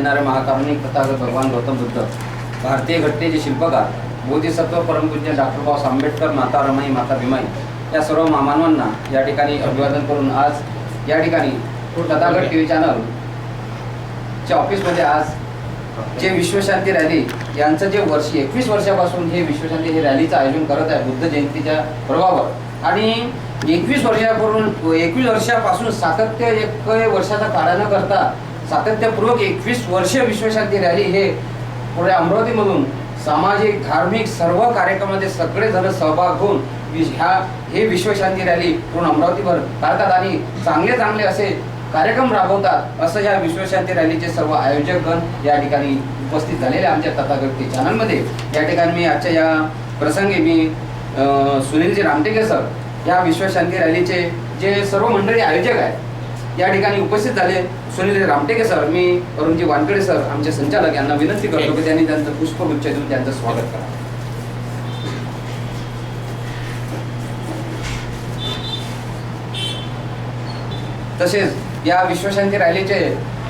देणारे महाकारणी तथागत भगवान गौतम बुद्ध भारतीय घटनेचे शिल्पकार बोधिसत्व परमपूज्य डॉक्टर बाबासाहेब आंबेडकर माता रमाई माता भीमाई या सर्व मामानवांना या ठिकाणी अभिवादन करून आज या ठिकाणी तथागत टी व्ही चॅनल च्या ऑफिसमध्ये आज जे विश्वशांती रॅली यांचं जे वर्ष एकवीस वर्षापासून हे विश्वशांती हे रॅलीचं आयोजन करत आहे बुद्ध जयंतीच्या पर्वावर आणि एकवीस वर्षापूर्वी एकवीस वर्षापासून सातत्य एक वर्षाचा काळा न करता सातत्यपूर्वक एकवीस वर्ष विश्वशांती रॅली हे पुढे अमरावतीमधून सामाजिक धार्मिक सर्व कार्यक्रमामध्ये सगळेजण सहभाग घेऊन वि- ह्या हे विश्वशांती रॅली पूर्ण अमरावतीभर भारतात आणि चांगले चांगले असे कार्यक्रम राबवतात असं या विश्वशांती रॅलीचे सर्व आयोजकगण या ठिकाणी उपस्थित झालेले आमच्या तथागती चॅनलमध्ये या ठिकाणी मी आजच्या या प्रसंगी मी सुनीलजी रामटेके सर या विश्वशांती रॅलीचे जे सर्व मंडळी आयोजक आहेत या ठिकाणी उपस्थित झाले सुनील रामटेके सर मी अरुणजी वानकडे सर आमचे संचालक यांना विनंती करतो की त्यांनी त्यांचं पुष्पगुच्छ देऊन त्यांचं स्वागत करा. तसेच या विश्वशांती रॅलीचे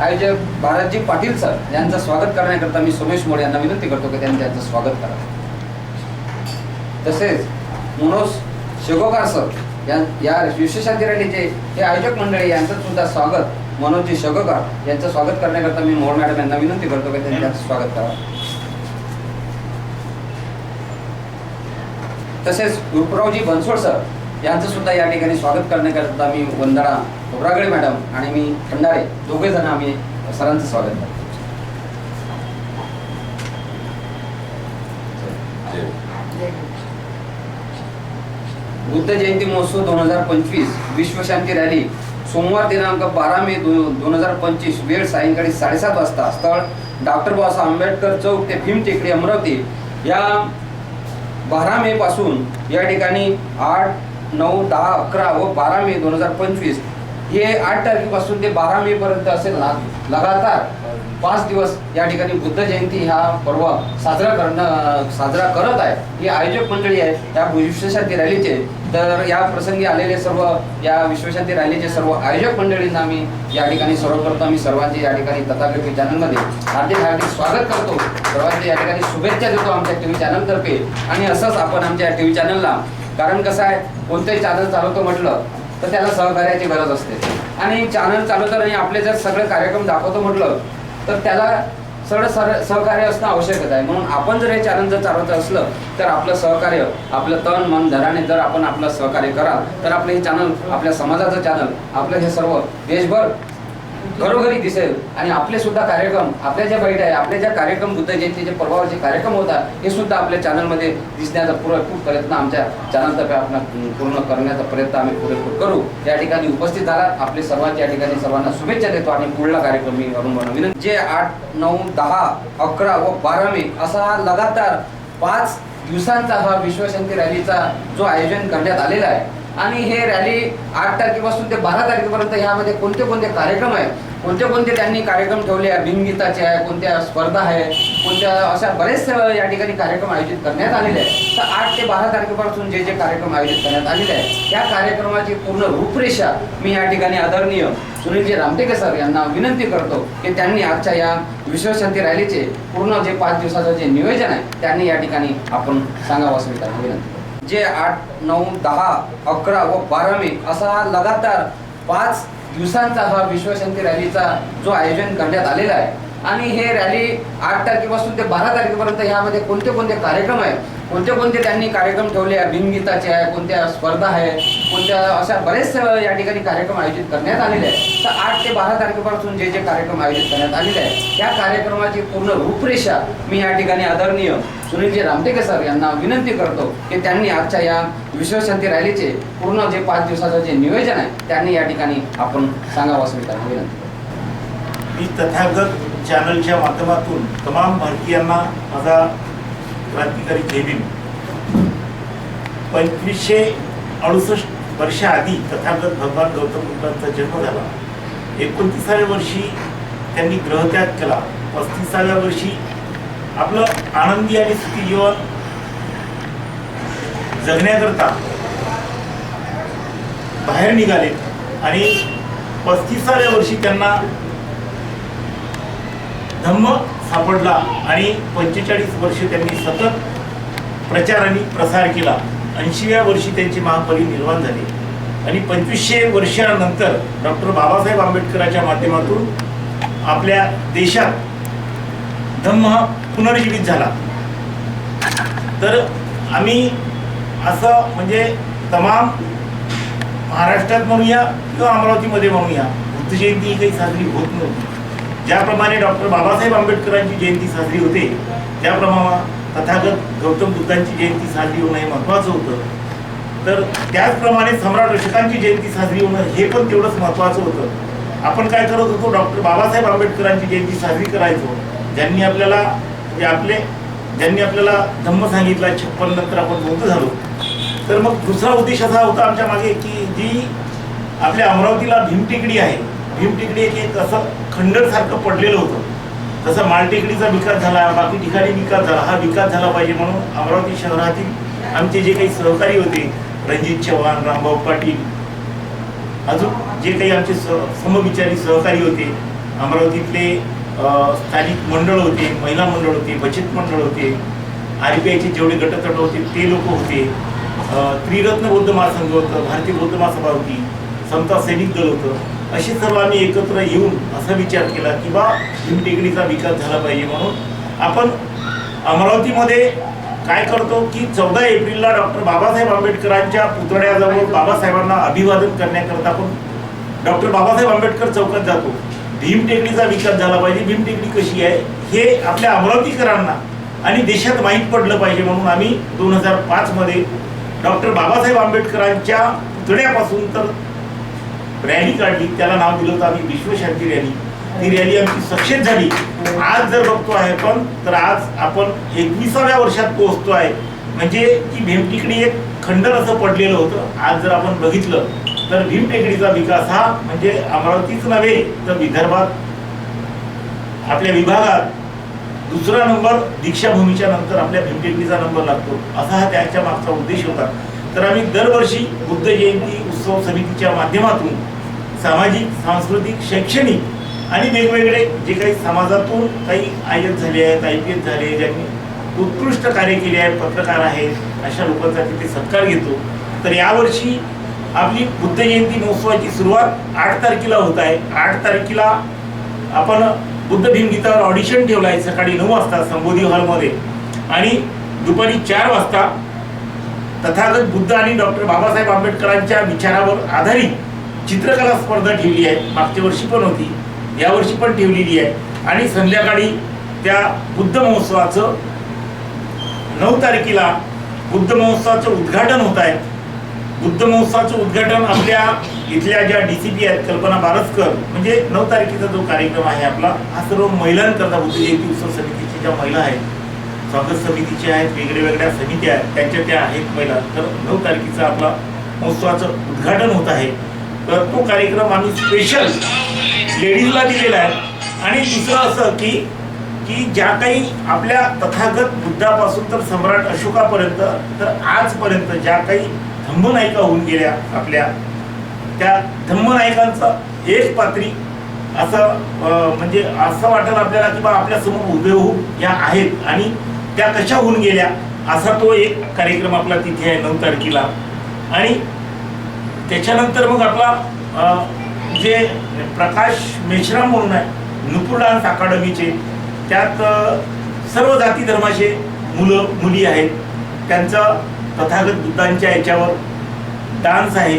आयोजक भारतजी पाटील सर यांचं स्वागत करण्याकरता मी सोमेश मोड यांना विनंती करतो की त्यांनी त्यांचं स्वागत करा. तसेच मनोज शेगोकार सर या या विश्वशांती हे आयोजक मंडळी यांचं सुद्धा स्वागत. मनोजी शेगोकार यांचं स्वागत करण्याकरता मी मोहन मॅडम यांना विनंती करतो की त्यांनी त्यांचं स्वागत करा. तसेच गुरुरावजी बनसोड सर यांचं सुद्धा या ठिकाणी स्वागत करण्याकरता मी वंदना खोबरागडे मॅडम आणि मी खंडारे दोघे जण आम्ही सरांचं स्वागत करतो. बुद्ध जयंती महोत्सव दोन हजार पंचवीस विश्वशांती रॅली सोमवार दिनांक बारा मे दोन हजार पंचवीस वेळ सायंकाळी साडेसात वाजता. स्थळ डॉक्टर बाबासाहेब आंबेडकर चौक ते भीम टेकडी अमरावती. या बारा मे पासून या ठिकाणी आठ नऊ दहा अकरा व बारा मे दोन हजार पंचवीस हे आठ तारखेपासून ते बारा मे पर्यंत असेल ना लगातार पाच दिवस या ठिकाणी बुद्ध जयंती हा पर्व साजरा करणं साजरा करत आहे. ही आयोजक मंडळी आहे या विश्वशांती रॅलीचे. तर या प्रसंगी आलेले सर्व या विश्वशांती रॅलीचे सर्व आयोजक मंडळींना मी या ठिकाणी सर्वप्रथम मी सर्वांचे या ठिकाणी तथागत चॅनलमध्ये हार्दिक हार्दिक स्वागत करतो. सर्वांचे या ठिकाणी शुभेच्छा देतो आमच्या टी व्ही चॅनलतर्फे. आणि असंच आपण आमच्या टी व्ही चॅनलला कारण कसं आहे कोणतंही चॅनल चालवतो म्हटलं तर त्याला सहकार्याची गरज असते. आणि चॅनल चालवताना आणि आपले जर सगळे कार्यक्रम दाखवतो म्हटलं तर त्याला सगळं सर सहकार्य असणं आवश्यकच आहे. म्हणून आपण जर हे चॅनल जर चालवत असलं तर आपलं सहकार्य आपलं तन मन धराने जर आपण आपलं सहकार्य कराल तर आपलं हे चॅनल आपल्या समाजाचं चॅनल आपलं हे सर्व देशभर घरोघरी दिसेल. आणि आपले सुद्धा कार्यक्रम आपल्या ज्या बैठ आहे आपल्या ज्या कार्यक्रम बुद्ध जयंतीचे पर्वावरचे कार्यक्रम होतात हे सुद्धा आपल्या चॅनलमध्ये दिसण्याचा पुरा खूप प्रयत्न आमच्या चॅनलतर्फे आपण पूर्ण करण्याचा प्रयत्न आम्ही पुरेपूर करू. या ठिकाणी उपस्थित झाला आपले सर्वांच्या या ठिकाणी सर्वांना शुभेच्छा देतो आणि पुढला कार्यक्रम मी अनुभव म्हणून विनंती जे आठ नऊ दहा अकरा व बारा मे असा हा लगातार पाच दिवसांचा हा विश्वशांती रॅलीचा जो आयोजन करण्यात आलेला आहे आणि हे रॅली आठ तारखेपासून ते बारा तारखेपर्यंत ह्यामध्ये कोणते कोणते कार्यक्रम आहेत? कोणते कोणते त्यांनी कार्यक्रम ठेवले आहे भीमगीताचे आहे कोणत्या स्पर्धा आहे कोणत्या अशा बरेच या ठिकाणी कार्यक्रम आयोजित करण्यात आलेले आहेत. तर आठ ते बारा तारखेपासून जे जे कार्यक्रम आयोजित करण्यात आलेले आहेत त्या कार्यक्रमाची पूर्ण रूपरेषा मी या ठिकाणी आदरणीय सुनीलजी रामटेके सर यांना विनंती करतो की त्यांनी आजच्या या विश्वशांती रॅलीचे पूर्ण जे पाच दिवसाचं जे नियोजन आहे त्यांनी या ठिकाणी आपण सांगावं असं मी त्यांना विनंती जे आठ नऊ दहा अकरा व बारा मे असा हा लगातार पाच दिवसांचा हा विश्वशांती रॅलीचा जो आयोजन करण्यात आलेला आहे. आणि हे रॅली आठ तारखेपासून ते बारा तारखेपर्यंत ह्यामध्ये कोणते कोणते कार्यक्रम आहेत? कोणते कोणते त्यांनी कार्यक्रम ठेवले आहे? भीमगीताचे आहे कोणत्या स्पर्धा आहे कोणत्या अशा बरेच या ठिकाणी कार्यक्रम आयोजित करण्यात आलेले आहेत. तर आठ ते बारा तारखेपासून जे जे कार्यक्रम आयोजित करण्यात आलेले आहेत त्या कार्यक्रमाची पूर्ण रूपरेषा मी या ठिकाणी आदरणीय सुनीलजी रामटेके सर यांना विनंती करतो की त्यांनी आजच्या या विश्वशांती रॅलीचे पूर्ण जे पाच दिवसाचं जे नियोजन आहे त्यांनी या ठिकाणी आपण सांगावं असं मी त्यांना विनंती करतो. मी तथागत चॅनलच्या माध्यमातून तमाम भारतीयांना माझा क्रांतिकारी जय पंचवीसशे अडुसष्ट वर्षाआधी तथागत भगवान गौतम बुद्धांचा जन्म झाला. एकोणतीसाव्या वर्षी त्यांनी ग्रहत्याग केला. पस्तीसाव्या वर्षी आपलं आनंदी आणि सुखी जीवन जगण्याकरता बाहेर निघाले आणि पस्तीसाव्या वर्षी त्यांना धम्म सापडला आणि पंचेचाळीस वर्ष त्यांनी सतत प्रचार आणि प्रसार केला. ऐंशीव्या वर्षी त्यांची महापरिनिर्वाण झाली. आणि पंचवीसशे वर्षानंतर डॉक्टर बाबासाहेब आंबेडकरांच्या माध्यमातून आपल्या देशात धम्म हा पुनर्जीवित झाला. तर आम्ही असं म्हणजे तमाम महाराष्ट्रात म्हणूया किंवा अमरावतीमध्ये म्हणूया बुद्धजयंती ही काही साजरी होत नव्हती. ज्याप्रमाणे डॉक्टर बाबासाहेब आंबेडकरांची जयंती साजरी होते त्याप्रमाणे तथागत गौतम बुद्धांची जयंती साजरी होणं हे महत्त्वाचं होतं. तर त्याचप्रमाणे सम्राट अशोकांची जयंती साजरी होणं हे पण तेवढंच महत्त्वाचं होतं. आपण काय करत होतो डॉक्टर बाबासाहेब आंबेडकरांची जयंती साजरी करायचो. ज्यांनी आपल्याला जे आपले ज्यांनी आपल्याला धम्म सांगितला छप्पन नंतर आपण बौद्ध झालो. तर मग दुसरा उद्देश असा होता आमच्या मागे की जी आपल्या अमरावतीला भीमटेकडी आहे भीमटेकडी एक एक असं खंडरसारखं पडलेलं होतं. जसं मालटेकडीचा विकास झाला बाकी ठिकाणी विकास झाला. हा विकास झाला पाहिजे म्हणून अमरावती शहरातील आमचे जे काही सहकारी होते रणजित चव्हाण रामभाऊ पाटील अजून जे काही आमचे समविचारी सहकारी होते अमरावतीतले स्थानिक मंडळ होते महिला मंडळ होते बचत मंडळ होते आर पी आयचे जेवढे गटतट होते ते लोक होते. त्रिरत्न बौद्ध महासंघ होतं भारतीय बौद्ध महासभा होती समता सैनिक दल होतं. असे सर्व आम्ही एकत्र येऊन असा विचार केला की बा भीमटेकडीचा विकास झाला पाहिजे म्हणून. आपण अमरावतीमध्ये काय करतो की चौदा एप्रिलला डॉक्टर बाबासाहेब आंबेडकरांच्या पुतळ्याजवळ बाबासाहेबांना अभिवादन करण्याकरता आपण डॉक्टर बाबासाहेब आंबेडकर चौकात जातो. भीमटेकडीचा विकास झाला पाहिजे. भीमटेकडी कशी आहे? हे आपल्या अमरावतीकरांना आणि देशात माहीत पडलं पाहिजे म्हणून आम्ही दोन हजार पाचमध्ये डॉक्टर बाबासाहेब आंबेडकरांच्या पुतळ्यापासून तर रॅली काढली त्याला नाव दिलं होतं आम्ही विश्वशांती रॅली. ती रॅली आमची सक्सेस झाली. आज जर बघतो आहे पण तर आज आपण एकविसाव्या वर्षात पोहोचतो आहे. म्हणजे की भीमटेकडी एक खंडर असं पडलेलं होतं. आज जर आपण बघितलं तर भीमटेकडीचा विकास हा म्हणजे अमरावतीच नव्हे तर विदर्भात आपल्या विभागात दुसरा नंबर दीक्षाभूमीच्या नंतर आपल्या भीमटेकडीचा नंबर लागतो. असा हा त्याच्या मागचा उद्देश होता. तर आम्ही दरवर्षी बुद्ध जयंती उत्सव समितीच्या माध्यमातून सामाजिक सांस्कृतिक शैक्षणिक आणि वेगवेगळे जे काही समाजातून काही आय एस झाले आहेत आय पी एस झाले आहेत, ज्यांनी उत्कृष्ट कार्य केले आहेत पत्रकार आहेत अशा लोकांचा तिथे सत्कार घेतो. तर यावर्षी आपली बुद्ध जयंती महोत्सवाची सुरुवात आठ तारखेला होत आहे. आठ तारखेला आपण बुद्ध भीमगीतावर ऑडिशन ठेवलं आहे सकाळी नऊ वाजता संबोधी हॉलमध्ये. आणि दुपारी चार वाजता तथागत बुद्ध आणि डॉक्टर बाबासाहेब आंबेडकरांच्या विचारावर आधारित चित्रकला स्पर्धा ठेवली आहे. मागच्या वर्षी पण होती. यावर्षी पण ठेवलेली आहे. आणि संध्याकाळी त्या बुद्ध महोत्सवाचं नऊ तारखेला बुद्ध महोत्सवाचं उद्घाटन होत आहे. बुद्ध महोत्सवाचं उद्घाटन आपल्या इथल्या ज्या डी सी पी आहेत कल्पना बारसकर म्हणजे नऊ तारखेचा जो कार्यक्रम आहे आपला हा सर्व महिलांकरता बुद्ध जयंती उत्सव समितीच्या ज्या महिला आहेत स्वागत समितीच्या आहेत वेगळ्या वेगळ्या समित्या आहेत त्यांच्या त्या आहेत महिला. तर नऊ तारखेचा आपला महोत्सवाचं उद्घाटन होत आहे. तर तो कार्यक्रम आम्ही स्पेशल लेडीजला दिलेला आहे. आणि दुसरं असं की की ज्या काही आपल्या तथागत बुद्धापासून तर सम्राट अशोकापर्यंत तर आजपर्यंत ज्या काही धम्मनायिका होऊन गेल्या आपल्या त्या धम्मनायकांचं एक पात्री असं म्हणजे असं वाटेल आपल्याला की बा आपल्यासमोर हुबेहूब या आहेत आणि त्या कशा होऊन गेल्या असा तो एक कार्यक्रम आपला तिथे आहे नऊ तारखेला. आणि त्याच्यानंतर मग आपला जे प्रकाश मेश्राम म्हणून आहे नुपूर डान्स अकादमीचे त्यात सर्व जाती धर्माचे मुलं मुली आहेत. त्यांचं तथागत बुद्धांच्या याच्यावर डान्स आहे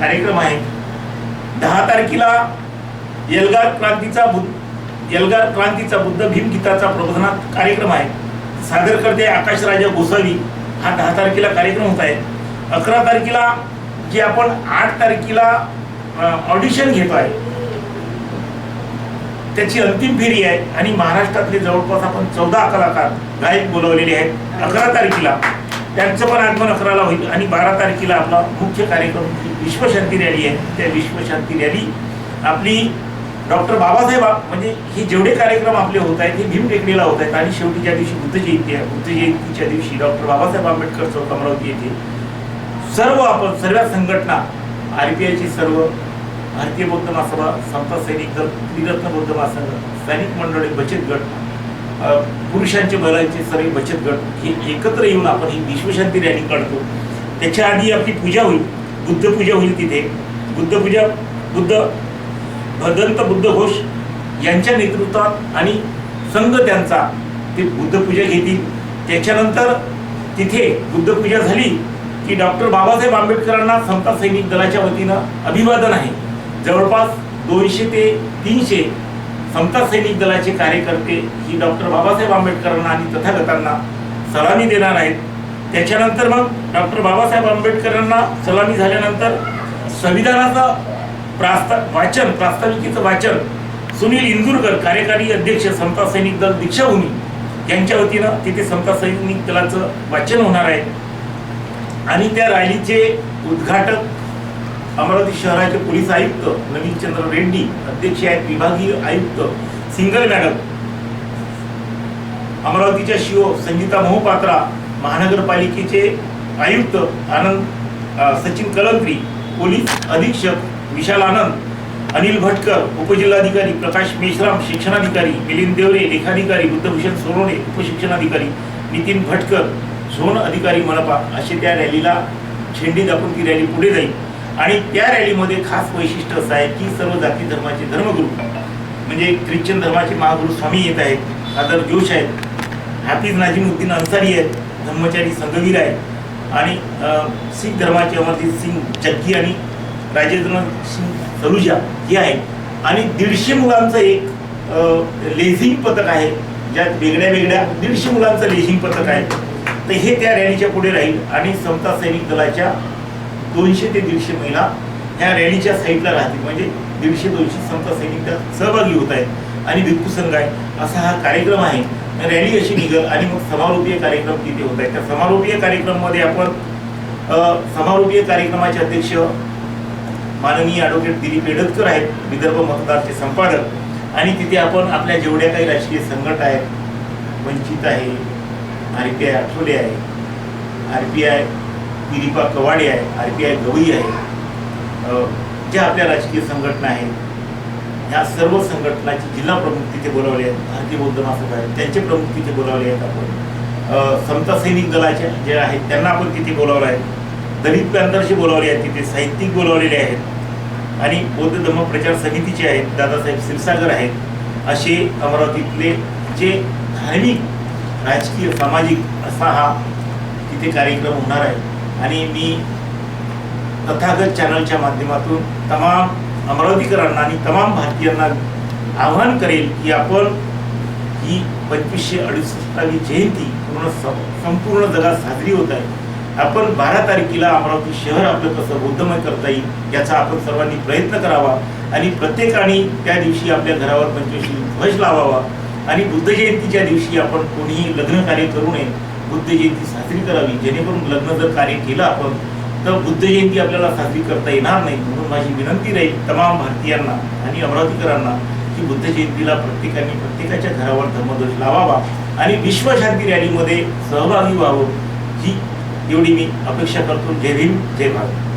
कार्यक्रम आहे. दहा तारखेला यलगार क्रांतीचा बुद्ध यलगार क्रांतीचा बुद्ध भीमगीताचा प्रबोधनात कार्यक्रम आहे. सादर करते आकाश राजा गोसावी हा दहा तारखेला कार्यक्रम होत आहे. अकरा तारखेला जे आपण आठ तारखेला ऑडिशन घेतो आहे. त्याची अंतिम फेरी आहे आणि महाराष्ट्रातले जवळपास आपण चौदा कलाकार गायक बोलवलेले आहेत. अकरा तारखेला. त्यांचं पण आगमन अकराला होईल आणि बारा तारखेला आपला मुख्य कार्यक्रम विश्वशांती रॅली आहे. त्या विश्वशांती रॅली आपली डॉक्टर बाबासाहेब म्हणजे हे जेवढे कार्यक्रम आपले होत आहेत हे भीमटेकडीला होत आहेत आणि शेवटी ज्या दिवशी बुद्ध जयंती आहे बुद्ध जयंतीच्या दिवशी डॉक्टर बाबासाहेब आंबेडकर चौक अमरावती येथे सर्व आपण सर्व संघटना आर पी आयची सर्व भारतीय बौद्ध महासभा संत सैनिक दल त्रिरत्न बौद्ध महासंघ सैनिक मंडळी बचत गट पुरुषांचे महिलांचे सर्व बचत गट हे एकत्र येऊन आपण ही विश्वशांती रॅली काढतो. त्याच्या आधी आपली पूजा होईल बुद्ध पूजा होईल तिथे. बुद्ध पूजा बुद्ध भदंत बुद्ध घोष यांच्या नेतृत्वात आणि संघ त्यांचा ते बुद्धपूजा घेतील. त्याच्यानंतर तिथे बुद्धपूजा झाली की डॉक्टर बाबासाहेब आंबेडकरांना समता सैनिक दलाच्या वतीनं अभिवादन आहे. जवळपास दोनशे ते तीनशे समता सैनिक दलाचे कार्यकर्ते ही डॉक्टर बाबासाहेब आंबेडकरांना आणि तथागतांना सलामी देणार आहेत. त्याच्यानंतर मग डॉक्टर बाबासाहेब आंबेडकरांना सलामी झाल्यानंतर संविधानाचं प्रास्ता वाचन प्रास्ताविकेचं वाचन सुनील इंदुरकर कार्यकारी अध्यक्ष समता सैनिक दल दीक्षाभूमी यांच्या वतीनं तिथे समता सैनिक दलाचं वाचन होणार आहे. आणि त्या रॅलीचे उद्घाटक अमरावती शहराचे पोलीस आयुक्त नवीन चंद्र रेड्डी अध्यक्ष आहेत विभागीय आयुक्त सिंगल मॅडम अमरावतीच्या शिओ संगीता मोहपात्रा महानगरपालिकेचे आयुक्त आनंद सचिन कलंत्री पोलीस अधीक्षक विशाल आनंद अनिल भटकर उपजिल्हाधिकारी प्रकाश मेश्राम शिक्षणाधिकारी मिलिंद देवरे लेखाधिकारी बुद्धभूषण सोनवणे उपशिक्षणाधिकारी नितीन भटकर झोन अधिकारी मनपा असे त्या रॅलीला झेंडी दाखवून ती रॅली पुढे जाईल. आणि त्या रॅलीमध्ये खास वैशिष्ट्य असं आहे की सर्व जाती धर्माचे धर्मगुरू म्हणजे ख्रिश्चन धर्माचे महागुरु स्वामी येत आहेत आदर जोश आहेत हाफिज नाजिमुद्दीन अन्सारी आहेत धर्मचारी संघवीर आहेत आणि सिख शीख धर्माचे अमरजीत सिंग जग्गी आणि राजेंद्र सिंग सलुजा हे आहेत. आणि दीडशे मुलांचं एक लेझिंग पथक आहे ज्यात वेगळ्या वेगळ्या दीडशे मुलांचं लेझिंग पथक आहे. तर हे त्या रॅलीच्या पुढे राहील आणि समता सैनिक दलाच्या दोनशे ते दीडशे महिला ह्या रॅलीच्या साईडला राहतील. म्हणजे दीडशे दोनशे समता सैनिक दल सहभागी होत आहेत आणि भिक्खू संघ आहे. असा हा कार्यक्रम आहे. रॅली अशी निघल आणि मग समारोपीय कार्यक्रम तिथे होत आहे त्या समारोपीय कार्यक्रममध्ये आपण समारोपीय कार्यक्रमाचे अध्यक्ष माननीय ॲडव्होकेट दिलीप एडतकर आहेत. विदर्भ मतदारचे संपादक. आणि तिथे आपण आपल्या जेवढ्या काही राजकीय संघट आहेत वंचित आहे आर पी आय आठवले आहे. R P I Dilipa Kawade आहे आर पी आय गवई आहे. ज्या आपल्या राजकीय संघटना आहेत ह्या सर्व संघटनाचे जिल्हा प्रमुख तिथे बोलावले आहेत भारतीय बौद्ध महासभा आहेत त्यांचे प्रमुख तिथे बोलावले आहेत आपण. समता सैनिक दलाच्या जे आहेत त्यांना आपण तिथे बोलावलं आहे. दलित प्रांतांशी बोलावले आहेत तिथे साहित्यिक बोलावलेले आहेत. आणि बौद्ध धर्म प्रचार समितीचे आहेत दादासाहेब क्षीरसागर आहेत. असे अमरावतीतले जे धार्मिक राजकीय सामाजिक असा हा तिथे कार्यक्रम होणार आहे. आणि मी तथागत चॅनलच्या माध्यमातून तमाम अमरावतीकरांना आणि तमाम भारतीयांना आव्हान करेल की आपण ही पंचवीसशे अडुसष्टावी जयंती पूर्ण संपूर्ण जगात साजरी होत आहे. आपण बारा तारखेला अमरावती शहर आपलं कसं बौद्धमय करता येईल याचा आपण सर्वांनी प्रयत्न करावा. आणि प्रत्येकाने त्या दिवशी आपल्या घरावर पंचवीसशे ध्वज लावावा. आणि बुद्ध जयंतीच्या दिवशी आपण कोणीही लग्न कार्य करू नये बुद्ध जयंती साजरी करावी. जेणेकरून लग्न जर कार्य केलं आपण तर बुद्ध जयंती आपल्याला साजरी करता येणार नाही. म्हणून माझी विनंती राहील तमाम भारतीयांना आणि अमरावतीकरांना की बुद्ध जयंतीला प्रत्येकाने प्रत्येकाच्या घरावर धर्मध्वज लावावा आणि विश्वशांती रॅलीमध्ये सहभागी व्हावं. ही एवढी मी अपेक्षा करतो. जय भीम जय भारत.